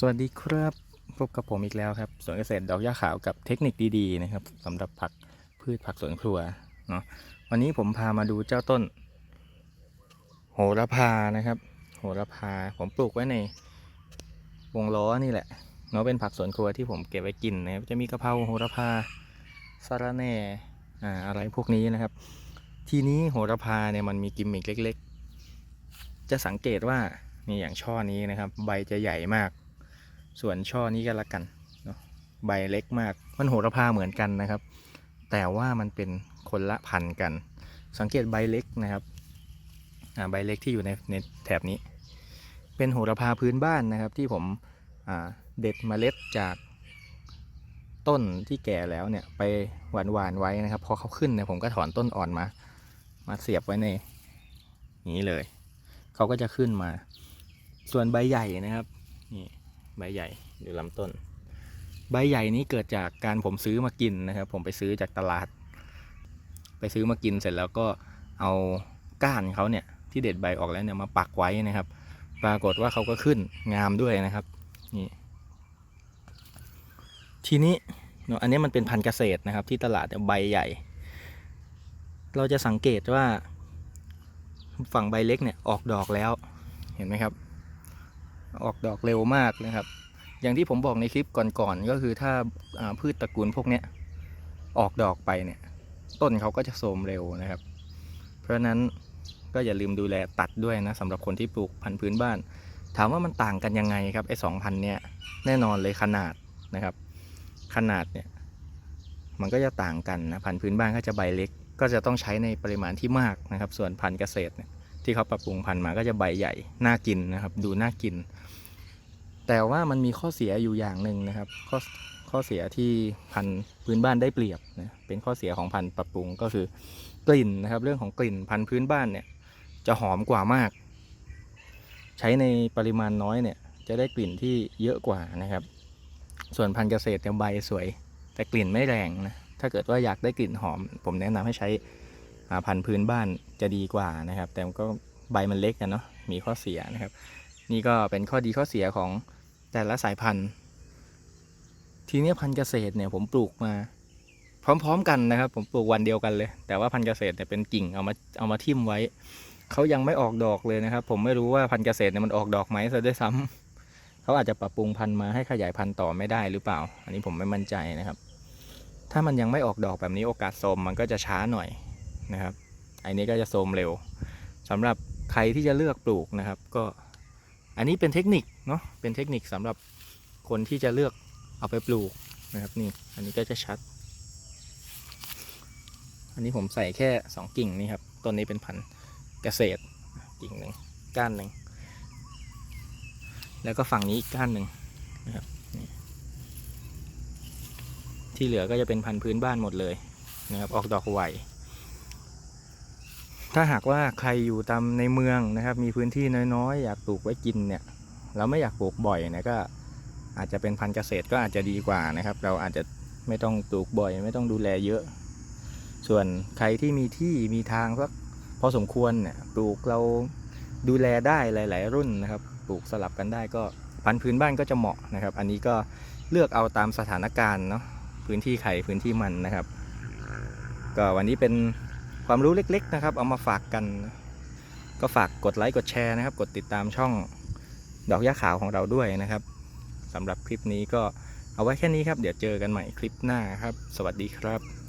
สวัสดีครับ พบกับผมอีกแล้วครับสวนเกษตรดอกหญ้าขาวกับเทคนิคดีๆนะครับสำหรับผักพืชผักสวนครัวเนาะวันนี้ผมพามาดูเจ้าต้น โหระพานะครับ โหระพาผมปลูกไว้ในวงล้อนี่แหละเนาะเป็นผักสวนครัวที่ผมเก็บไว้กินนะครับจะมีกะเพราโหระพาสะระแหน่อ่าอะไรพวกนี้นะครับ ทีนี้โหระพาเนี่ยมันมีกิมมิคเล็ก ๆ จะสังเกตว่านี่อย่างช่อนี้นะครับ ใบจะใหญ่มาก ส่วนช่อนี้ก็แล้วกันเนาะใบเล็กมาก มันโหระพาเหมือนกันนะครับ แต่ว่ามันเป็นคนละพันธุ์กัน สังเกตใบเล็กนะครับอ่าใบเล็กที่อยู่ในในแถบนี้ เป็นโหระพาพื้นบ้านนะครับ ที่ผมอ่าเด็ดเมล็ดจากต้นที่แก่แล้วเนี่ยไปหวานหวานๆไว้นะครับ พอเขาขึ้นเนี่ยผมก็ถอนต้นอ่อนมา มาเสียบไว้ในนี้เลย เขาก็จะขึ้นมา ส่วนใบใหญ่นะครับ นี่ ใบใหญ่อยู่ลำต้น ใบใหญ่นี้เกิดจากการผมซื้อมากินนะครับ ผมไปซื้อจากตลาด ไปซื้อมากินเสร็จแล้วก็เอาก้านเขาเนี่ยที่เด็ดใบออกแล้วเนี่ยมาปักไว้นะครับ ปรากฏว่าเขาก็ขึ้นงามด้วยนะครับนี่ทีนี้เนอะอันนี้มันเป็นพันธุ์เกษตรนะครับ ที่ตลาดเนี่ยใบใหญ่ เราจะสังเกตว่าฝั่งใบเล็กเนี่ยออกดอกแล้วเห็นไหมครับ ออกดอกเร็วมากนะครับ อย่างที่ผมบอกในคลิปก่อนๆก็คือถ้าพืชตระกูลพวกนี้ออกดอกไปเนี่ย ต้นเขาก็จะโทรมเร็วนะครับ เพราะฉะนั้นก็อย่าลืมดูแลตัดด้วยนะสำหรับคนที่ปลูกพันธุ์พื้นบ้าน ถามว่ามันต่างกันยังไงครับไอ้สองพันเนี่ยแน่นอนเลยขนาดนะครับ ขนาดเนี่ยมันก็จะต่างกันนะพันธุ์พื้นบ้านก็จะใบเล็ก ก็จะต้องใช้ในปริมาณที่มากนะครับ ส่วนพันธุ์เกษตรเนี่ย ที่เขาปรับปรุงพันธุ์มาก็จะใบใหญ่น่ากินนะครับ ดูน่ากิน แต่ว่ามันมีข้อเสียอยู่อย่างหนึ่งนะครับ ข้อข้อเสียที่พันธุ์พื้นบ้านได้เปรียบนะเป็นข้อเสียของพันธุ์ปรับปรุงก็คือกลิ่นนะครับ เรื่องของกลิ่นพันธุ์พื้นบ้านเนี่ยจะหอมกว่ามาก ใช้ในปริมาณน้อยเนี่ยจะได้กลิ่นที่เยอะกว่านะครับ ส่วนพันธุ์เกษตรเนี่ยใบสวย แต่กลิ่นไม่แรงนะถ้าเกิดว่าอยากได้กลิ่นหอม ผมแนะนำให้ใช้ พันธุ์พื้นบ้านจะดีกว่านะครับ แต่มันก็ใบมันเล็กกันเนาะมีข้อเสียนะครับ นี่ก็เป็นข้อดีข้อเสียของแต่ละสายพันธุ์ ทีนี้พันธุ์เกษตรเนี่ยผมปลูกมา พร้อมๆกันนะครับ ผมปลูกวันเดียวกันเลย แต่ว่าพันธุ์เกษตรเนี่ยเป็นกิ่งเอามาเอามาทิ่มไว้เขายังไม่ออกดอกเลยนะครับ ผมไม่รู้ว่าพันธุ์เกษตรเนี่ยมันออกดอกไหมซะด้วยซ้ำเขาอาจจะปรับปรุงพันธุ์มาให้ขยายพันธุ์ต่อไม่ได้หรือเปล่า อันนี้ผมไม่มั่นใจนะครับ ถ้ามันยังไม่ออกดอกแบบนี้โอกาสโทมมันก็จะช้าหน่อย นะครับ อันนี้ก็จะโทมเร็วสำหรับใครที่จะเลือกปลูกนะครับ ก็อันนี้เป็นเทคนิคเนาะเป็นเทคนิคสำหรับคนที่จะเลือกเอาไปปลูกนะครับนี่อันนี้ก็จะชัด อันนี้ผมใส่แค่สองกิ่งนี่ครับต้นนี้เป็นพันธุ์เกษตรกิ่งหนึ่งก้านหนึ่งแล้วก็ฝั่งนี้อีกก้านหนึ่งนะครับที่เหลือก็จะเป็นพันธุ์พื้นบ้านหมดเลยนะครับออกดอกไว ถ้าหากว่าใครอยู่ตามในเมืองนะครับ มีพื้นที่น้อยๆ อยากปลูกไว้กินเนี่ย เราไม่อยากปลูกบ่อยนะก็อาจจะเป็นพันธุ์เกษตรก็อาจจะดีกว่านะครับ เราอาจจะไม่ต้องปลูกบ่อย ไม่ต้องดูแลเยอะ ส่วนใครที่มีที่มีทางสักพอสมควรเนี่ยปลูกเราดูแลได้หลาย ๆ รุ่นนะครับ ปลูกสลับกันได้ก็พันธุ์พื้นบ้านก็จะเหมาะนะครับ อันนี้ก็เลือกเอาตามสถานการณ์เนาะพื้นที่ใครพื้นที่มันนะครับ ก็วันนี้เป็น ความรู้เล็กๆนะครับ เอามาฝากกัน ก็ฝากกดไลค์กดแชร์นะครับ กดติดตามช่องดอกหญ้าขาวของเราด้วยนะครับสำหรับคลิปนี้ก็เอาไว้แค่นี้ครับ เดี๋ยวเจอกันใหม่คลิปหน้าครับ สวัสดีครับ